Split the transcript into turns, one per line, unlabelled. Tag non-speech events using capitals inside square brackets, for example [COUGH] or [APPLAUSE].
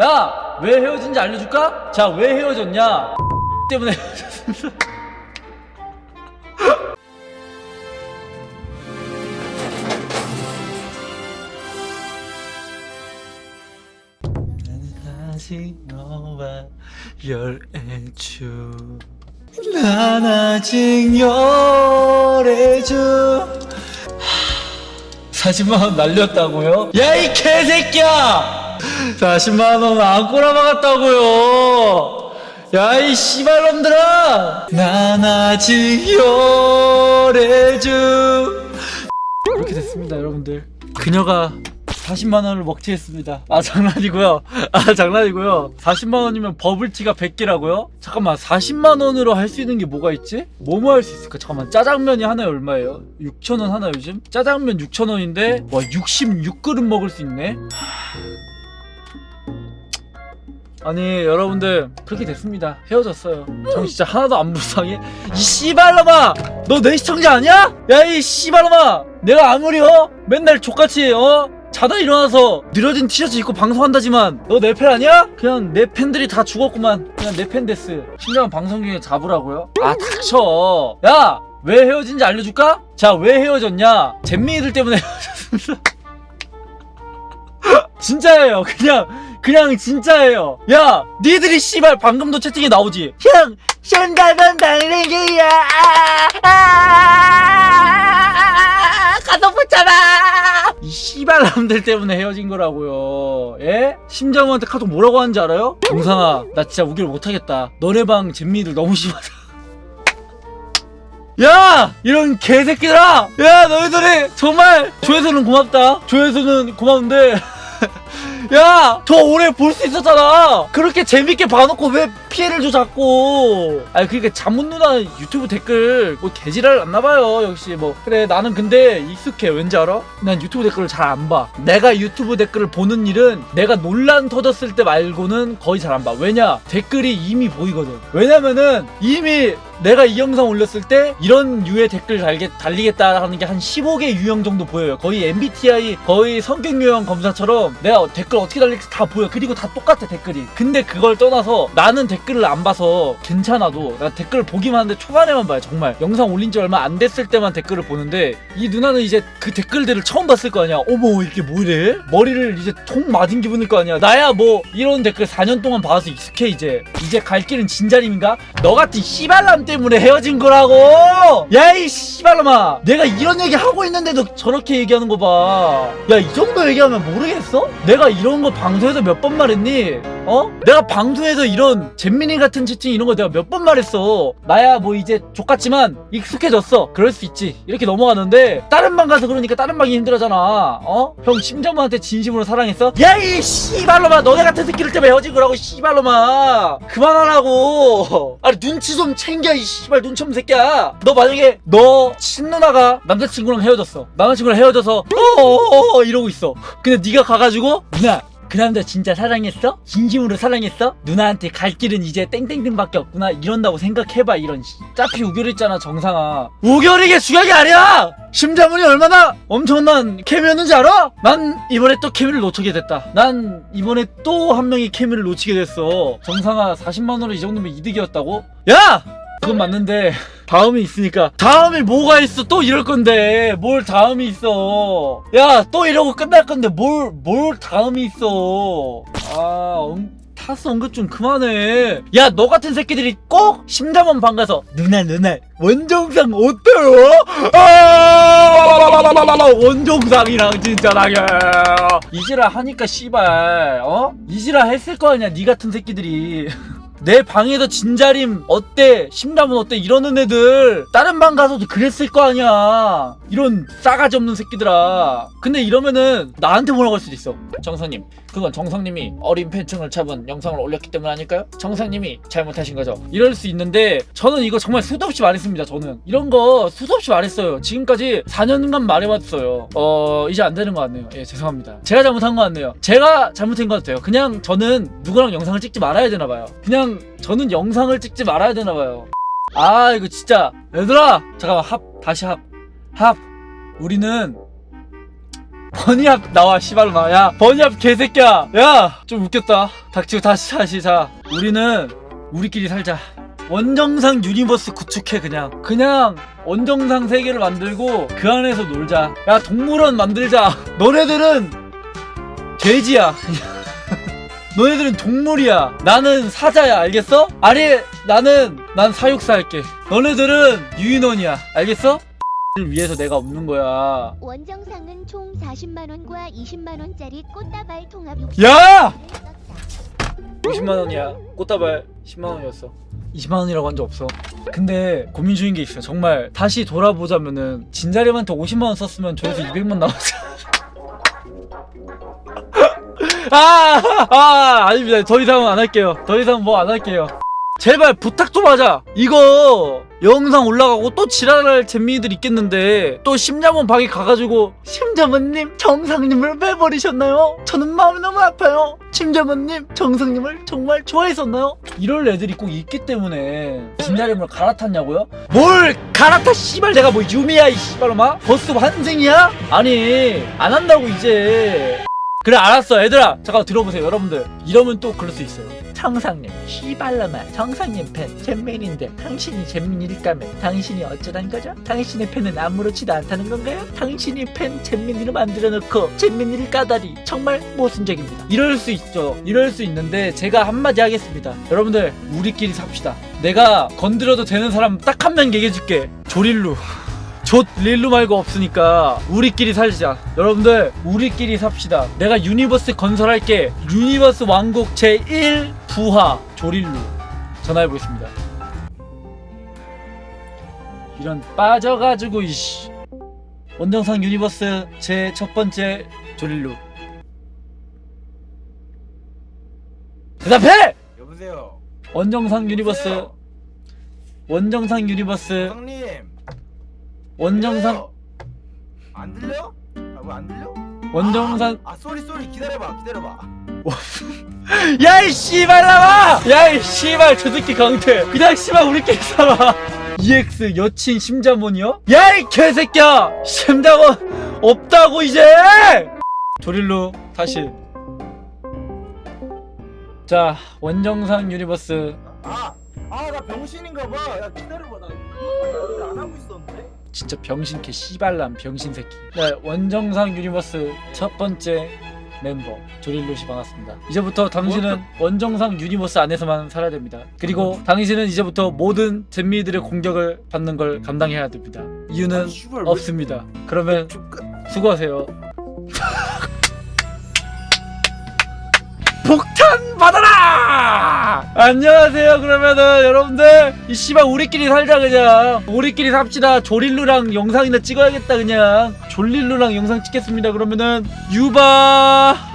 야! 왜 헤어진지 알려줄까? 자, 왜 헤어졌냐? [LAUGHS] 때문에 헤어졌습니다. 아직 너와 열애주 난 아직 열애주 40만원 날렸다고요? 야 이 개새끼야! 40만원 안 꼬라박았다고요 야 이 씨발놈들아 난 아직 열애주 이렇게 됐습니다 여러분들 그녀가 40만 원을 먹튀했습니다 아 장난이고요 아 장난이고요 40만 원이면 버블티가 100개라고요? 잠깐만 40만 원으로 할 수 있는 게 뭐가 있지? 뭐뭐 할 수 있을까? 잠깐만 짜장면이 하나에 얼마예요? 6천 원 하나 요즘? 짜장면 6천 원인데 와 66그릇 먹을 수 있네 아니 여러분들 그렇게 됐습니다 헤어졌어요 정 진짜 하나도 안 불쌍해 이 씨발놈아 너 내 시청자 아니야? 야 이 씨발놈아 내가 아무리 어? 맨날 족같이 어? 자다 일어나서 느려진 티셔츠 입고 방송한다지만 너 내 팬 아니야? 그냥 내 팬들이 다 죽었구만 그냥 내 팬 데스 심지어 방송 중에 잡으라고요? 아 닥쳐 야왜 헤어진지 알려줄까? 자 왜 헤어졌냐 잼민이들 때문에 [LAUGHS] 헤어졌습니다 진짜예요 그냥 그냥 진짜예요 야 니들이 씨발 방금도 채팅에 나오지 형 션다면 당신이야 가서 붙잡아 이 씨발 남들 때문에 헤어진 거라고요 예? 심장우한테 카톡 뭐라고 하는지 알아요? 동상아 나 진짜 우길 못하겠다 너네 방 잼미들 너무 심하다 [LAUGHS] 야! 이런 개새끼들아! 야, 너희들이 정말 조회수는 고맙다. 조회수는 고마운데. [LAUGHS] 야! 더 오래 볼 수 있었잖아! 그렇게 재밌게 봐놓고 왜 피해를 줘, 자꾸! 아니, 그니까 잠못 누나 유튜브 댓글 뭐 개지랄 안나봐요, 역시 뭐. 그래, 나는 근데 익숙해. 왠지 알아? 난 유튜브 댓글을 잘 안 봐. 내가 유튜브 댓글을 보는 일은 내가 논란 터졌을 때 말고는 거의 잘 안 봐. 왜냐? 댓글이 이미 보이거든. 왜냐면은 이미 내가 이 영상 올렸을 때 이런 유의 댓글 달게, 달리겠다 하는 게 한 15개 유형 정도 보여요. 거의 MBTI 거의 성격 유형 검사처럼 내가 댓글 어떻게 달릴지 다 보여. 그리고 다 똑같아 댓글이. 근데 그걸 떠나서 나는 댓글 을 안 봐서 괜찮아도 나 댓글을 보기만 하는데 초반에만 봐요. 정말 영상 올린 지 얼마 안 됐을 때만 댓글을 보는데 이 누나는 이제 그 댓글들을 처음 봤을 거 아니야. 어머 이게 뭐래? 머리를 이제 통 맞은 기분일 거 아니야. 나야 뭐 이런 댓글 4년 동안 봐서 익숙해 이제. 이제 갈 길은 진자림인가? 너 같은 씨발남 때문에 헤어진 거라고! 야, 이 씨발놈아! 내가 이런 얘기 하고 있는데도 저렇게 얘기하는 거 봐. 야, 이 정도 얘기하면 모르겠어? 내가 이런 거 방송에서 몇 번 말했니? 어? 내가 방송에서 이런 잼민이 같은 채팅 이런 거 내가 몇 번 말했어. 나야 뭐 이제 족같지만 익숙해졌어. 그럴 수 있지. 이렇게 넘어가는데 다른 방 가서 그러니까 다른 방이 힘들어잖아. 어? 형 심정부한테 진심으로 사랑했어? 야, 이 씨발놈아! 너네 같은 새끼들 때문에 헤어진 거라고, 씨발놈아! 그만하라고! 아니, 눈치 좀 챙겨, 이 씨발 눈치 없는 새끼야! 너 만약에 너 친누나가 남자친구랑 헤어졌어. 남자친구랑 헤어져서 어어어 이러고 있어. 근데 네가 가가지고 누나 그 남자 진짜 사랑했어? 진심으로 사랑했어? 누나한테 갈 길은 이제 땡땡땡밖에 없구나 이런다고 생각해봐 이런 씨. 짜피 우결했잖아 정상아 우결이게 중요한 게 아니야! 심장훈이 얼마나 엄청난 케미였는지 알아? 난 이번에 또 케미를 놓치게 됐다 난 이번에 또 한 명이 케미를 놓치게 됐어 정상아 40만원으로 이 정도면 이득이었다고? 야! 그건 맞는데 다음이 있으니까 다음이 뭐가 있어? 또 이럴 건데 뭘 다음이 있어? 야 또 이러고 끝날 건데 뭘 뭘 다음이 있어? 아 엉, 타스 언급 좀 그만해. 야 너 같은 새끼들이 꼭 심담원 방 가서 누나 누나 원정상 어때요? 아! 원정상이랑 진짜 나게. 이지라 하니까 씨발 어? 이지라 했을 거 아니야 니 같은 새끼들이 내 방에서 진자림 어때? 심담은 어때? 이러는 애들. 다른 방 가서도 그랬을 거 아니야. 이런 싸가지 없는 새끼들아. 근데 이러면은 나한테 뭐라고 할 수도 있어. 정상님 그건 정상님이 어린 팬층을 잡은 영상을 올렸기 때문 아닐까요? 정상님이 잘못하신 거죠. 이럴 수 있는데 저는 이거 정말 수도 없이 말했습니다 저는. 이런 거 수도 없이 말했어요. 지금까지 4년간 말해왔어요. 어 이제 안 되는 것 같네요. 예 죄송합니다. 제가 잘못한 것 같네요. 제가 잘못한 것 같아요. 그냥 저는 누구랑 영상을 찍지 말아야 되나 봐요. 그냥 저는 영상을 찍지 말아야 되나 봐요. 아 이거 진짜. 얘들아! 잠깐만 합 다시 합. 합. 우리는 버니압 나와 씨발마. 야 버니압 개새끼야. 야 좀 웃겼다. 닥치고 다시 다시 자. 우리는 우리끼리 살자. 원정상 유니버스 구축해 그냥. 그냥 원정상 세계를 만들고 그 안에서 놀자. 야 동물원 만들자. [LAUGHS] 너네들은 돼지야 [LAUGHS] 너네들은 동물이야. 나는 사자야 알겠어? 아니 나는 난 사육사 할게. 너네들은 유인원이야 알겠어? 를 위해서 내가 없는 거야
원정상은 총 40만 원과 20만 원짜리 꽃다발 통합 60.
야! 50만 원이야. 꽃다발 10만 원이었어. 20만 원이라고 한 적 없어. 근데 고민 중인 게 있어요. 정말 다시 돌아보자면은 진자림한테 50만 원 썼으면 조회수 200만 나왔어. 아, 아, 아닙니다. 더 이상은 안 할게요. 더 이상 뭐 안 할게요. 제발 부탁 좀 하자. 이거 영상 올라가고 또 지랄할 재미들 있겠는데 또 심자몬 방에 가가지고 심자몬님 정상님을 왜 버리셨나요? 저는 마음이 너무 아파요. 심자몬님 정상님을 정말 좋아했었나요? 이럴 애들이 꼭 있기 때문에 진자림을 갈아탔냐고요? 뭘 갈아타 씨발 내가 뭐 유미야 이 씨발로마? 버스 환생이야? 아니 안 한다고 이제 그래 알았어 얘들아 잠깐 들어보세요 여러분들 이러면 또 그럴 수 있어요 청상님 시발라마 청상님 팬 잼민인데 당신이 잼민일까면 당신이 어쩌란 거죠? 당신의 팬은 아무렇지도 않다는 건가요? 당신이 팬 잼민이로 만들어 놓고 잼민이를 까다리. 정말 모순적입니다. 이럴 수 있죠. 이럴 수 있는데 제가 한마디 하겠습니다. 여러분들 우리끼리 삽시다. 내가 건드려도 되는 사람 딱 한 명 얘기해줄게. 조릴루. 좆 릴루 말고 없으니까 우리끼리 살자. 여러분들 우리끼리 삽시다. 내가 유니버스 건설할게. 유니버스 왕국 제1 부하 조릴루 전화해 보겠습니다 이런 빠져가지고 이씨 원정상 유니버스 제 첫 번째 조릴루 대답해!
여보세요.
원정상 유니버스
여보세요?
원정상 유니버스
형님.
원정상
들려요? 안 들려? 아 왜안 들려?
원정상
아, 아 쏘리 쏘리 기다려 봐 기다려 봐.
야이 씨발라마! 야이 씨발 저 새끼 강태 그냥 씨발 우리끼리 살아 EX 여친 심자몬이요? 야이 개새끼야 심자몬 없다고 이제 조릴로 다시 자 원정상 유니버스
아, 아 나 병신인가 봐. 야 기다려봐 나 이거 안 하고 있었는데.
진짜 병신 개 씨발람 병신 새끼 네 원정상 유니버스 첫 번째 멤버 조릴로씨 반갑습니다. 이제부터 당신은 원정상 유니버스 안에서만 살아야 됩니다. 그리고 당신은 이제부터 모든 잼미들의 공격을 받는 걸 감당해야 됩니다. 이유는 없습니다. 그러면. 수고하세요. [LAUGHS] 폭탄 받아라! 안녕하세요. 그러면은 여러분들 이 씨발 우리끼리 살자 그냥 우리끼리 삽시다. 조릴루랑 영상이나 찍어야겠다 그냥 졸릴루랑 영상 찍겠습니다. 그러면은 유바